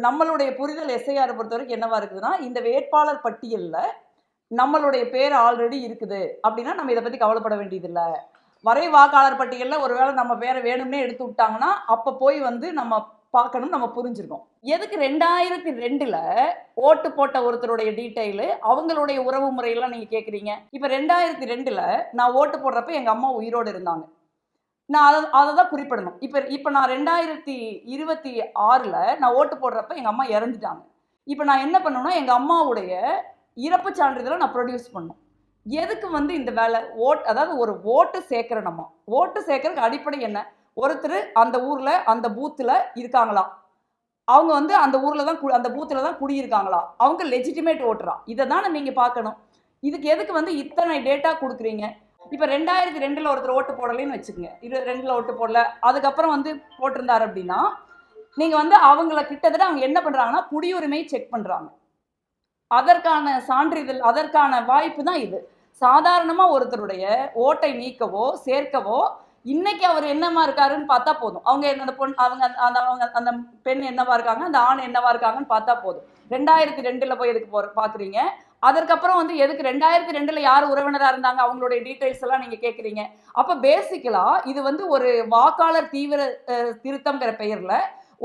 இப்போ நம்மளுடைய புரிதல் எஸ்ஐஆர் பொறுத்த வரைக்கும் என்னவா இருக்குதுன்னா இந்த வேட்பாளர் பட்டியலில் நம்மளுடைய பேர் ஆல்ரெடி இருக்குது. அப்படின்னா நம்ம இதை பற்றி கவலைப்பட வேண்டியதில்லை. வரை வாக்காளர் பட்டியலில் ஒருவேளை நம்ம பேரை வேணும்னே எடுத்து விட்டாங்கன்னா அப்போ போய் வந்து நம்ம பார்க்கணும் நம்ம புரிஞ்சிருக்கோம். எதுக்கு ரெண்டாயிரத்தி ரெண்டுல ஓட்டு போட்ட ஒருத்தருடைய டீட்டெயிலு அவங்களுடைய உறவு முறையெல்லாம் நீங்க கேட்குறீங்க இப்போ ரெண்டாயிரத்தி ரெண்டுல நான் ஓட்டு போடுறப்ப எங்க அம்மா உயிரோடு இருந்தாங்க. நான் அதை அதை தான் குறிப்பிடணும். இப்போ இப்போ நான் ரெண்டாயிரத்தி இருபத்தி ஆறில் நான் ஓட்டு போடுறப்ப எங்கள் அம்மா இறந்துட்டாங்க. இப்போ நான் என்ன பண்ணணும்னா எங்கள் அம்மாவுடைய இறப்பு சான்றிதழை நான் ப்ரொடியூஸ் பண்ணணும். எதுக்கு வந்து இந்த வேலை? ஓட் அதாவது ஒரு ஓட்டு சேர்க்குற நம்ம. ஓட்டு சேர்க்கறதுக்கு அடிப்படை என்ன? ஒருத்தர் அந்த ஊரில் அந்த பூத்தில் இருக்காங்களா? அவங்க வந்து அந்த ஊரில் தான் கு- அந்த பூத்தில் தான் குடியிருக்காங்களா? அவங்க லெஜிட்டிமேட் ஓட்டுறா. இதை தானே நீங்கள் பார்க்கணும். இதுக்கு எதுக்கு வந்து இத்தனை டேட்டா கொடுக்குறீங்க? இப்போ ரெண்டாயிரத்தி ரெண்டில் ஒருத்தர் ஓட்டு போடலைன்னு வச்சுக்கோங்க. இரு ரெண்டில் ஓட்டு போடல. அதுக்கப்புறம் வந்து போட்டிருந்தாரு அப்படின்னா நீங்கள் வந்து அவங்கள கிட்டத்தட்ட அவங்க என்ன பண்ணுறாங்கன்னா குடியுரிமையை செக் பண்ணுறாங்க அதற்கான சான்றிதழ் அதற்கான வாய்ப்பு தான் இது. சாதாரணமாக ஒருத்தருடைய ஓட்டை நீக்கவோ சேர்க்கவோ இன்னைக்கு அவர் என்னமா இருக்காருன்னு பார்த்தா போதும். அவங்க அந்த பொண் அவங்க அந்த- அந்த அவங்க அந்த பெண் என்னவா இருக்காங்க அந்த ஆண் என்னவா இருக்காங்கன்னு பார்த்தா போதும். ரெண்டாயிரத்தி ரெண்டுல போய் எதுக்கு போற பாக்குறீங்க? அதற்கப்புறம் வந்து எதுக்கு ரெண்டாயிரத்தி ரெண்டுல யார் உறவினரா இருந்தாங்க? அவங்களுடைய டீட்டெயில்ஸ் எல்லாம் நீங்க கேக்குறீங்க. அப்ப பேசிக்கலா இது வந்து ஒரு வாக்காளர் தீவிர திருத்தம்ங்கிற பெயர்ல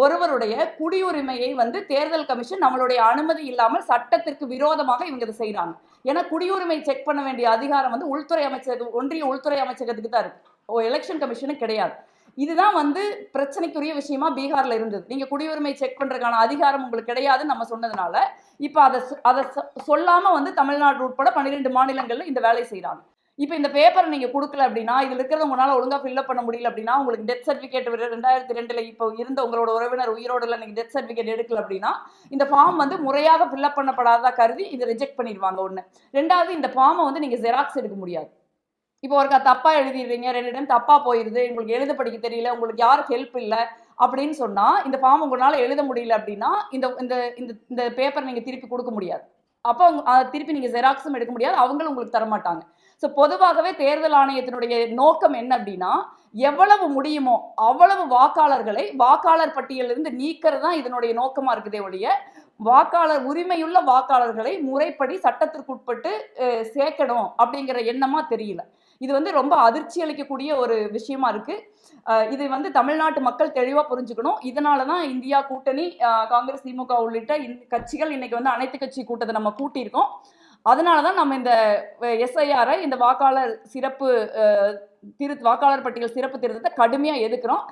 ஒருவருடைய குடியுரிமையை வந்து தேர்தல் கமிஷன் நம்மளுடைய அனுமதி இல்லாமல் சட்டத்திற்கு விரோதமாக இவங்க இதை செய்கிறாங்க ஏன்னா குடியுரிமை செக் பண்ண வேண்டிய அதிகாரம் வந்து உள்துறை அமைச்சர் ஒன்றிய உள்துறை அமைச்சகத்துக்கு தான் இருக்கு. ஓ எலெக்ஷன் கமிஷனுக்கு கிடையாது. இதுதான் வந்து பிரச்சனைக்குரிய விஷயமா பீகார்ல இருந்தது. நீங்க குடியுரிமை செக் பண்றதுக்கான அதிகாரம் உங்களுக்கு கிடையாதுன்னு நம்ம சொன்னதுனால இப்போ அதை அதை சொ- சொல்லாம வந்து தமிழ்நாடு உட்பட பன்னிரெண்டு மாநிலங்கள்ல இந்த வேலையை செய்யறாங்க இப்போ இந்த பேப்பர் நீங்க கொடுக்கல அப்படின்னா இதுல இருக்கிறத உங்களால ஒழுங்கா ஃபில்அப் பண்ண முடியல அப்படின்னா உங்களுக்கு டெத் சர்டிஃபிகேட் ரெண்டாயிரத்தி ரெண்டுல இப்போ இருந்த உங்களோட உறவினர் உயிரோடு இல்லை நீங்க டெத் சர்டிஃபிகேட் எடுக்கல அப்படின்னா இந்த ஃபார்ம் வந்து முறையாக ஃபில்அப் பண்ணப்படாததா கருதி இதை ரிஜெக்ட் பண்ணிடுவாங்க ஒண்ணு. ரெண்டாவது இந்த ஃபார்மை வந்து நீங்க ஜெராக்ஸ் எடுக்க முடியாது. இப்போ ஒருக்கா தப்பா எழுதிடுறீங்க ரெண்டு டைம் தப்பா போயிருது உங்களுக்கு எழுத படிக்க தெரியல உங்களுக்கு யாரும் ஹெல்ப் இல்லை அப்படின்னு சொன்னா இந்த ஃபார்ம் உங்களால எழுத முடியல அப்படின்னா இந்த இந்த இந்த இந்த பேப்பர் நீங்க திருப்பி கொடுக்க முடியாது. அப்போ திருப்பி நீங்க ஜெராக்ஸும் எடுக்க முடியாது அவங்களும் உங்களுக்கு தரமாட்டாங்க. ஸோ பொதுவாகவே தேர்தல் ஆணையத்தினுடைய நோக்கம் என்ன அப்படின்னா எவ்வளவு முடியுமோ அவ்வளவு வாக்காளர்களை வாக்காளர் பட்டியலிருந்து நீக்கிறது தான் இதனுடைய நோக்கமா இருக்குதே ஒழிய வாக்காளர் உரிமையுள்ள வாக்காளர்களை முறைப்படி சட்டத்திற்குட்பட்டு சேர்க்கணும் அப்படிங்கிற எண்ணமா தெரியல. இது வந்து ரொம்ப அதிர்ச்சி அளிக்கக்கூடிய ஒரு விஷயமா இருக்கு. இது வந்து தமிழ்நாட்டு மக்கள் தெளிவாக புரிஞ்சுக்கணும். இதனால தான் இந்தியா கூட்டணி காங்கிரஸ் திமுக உள்ளிட்ட இந்த கட்சிகள் இன்னைக்கு வந்து அனைத்து கட்சி கூட்டத்தை நம்ம கூட்டியிருக்கோம். அதனால தான் நம்ம இந்த எஸ்ஐஆரை இந்த வாக்காளர் சிறப்பு திரு வாக்காளர் பட்டியல் சிறப்பு திருத்தத்தை கடுமையாக எதுக்குறோம்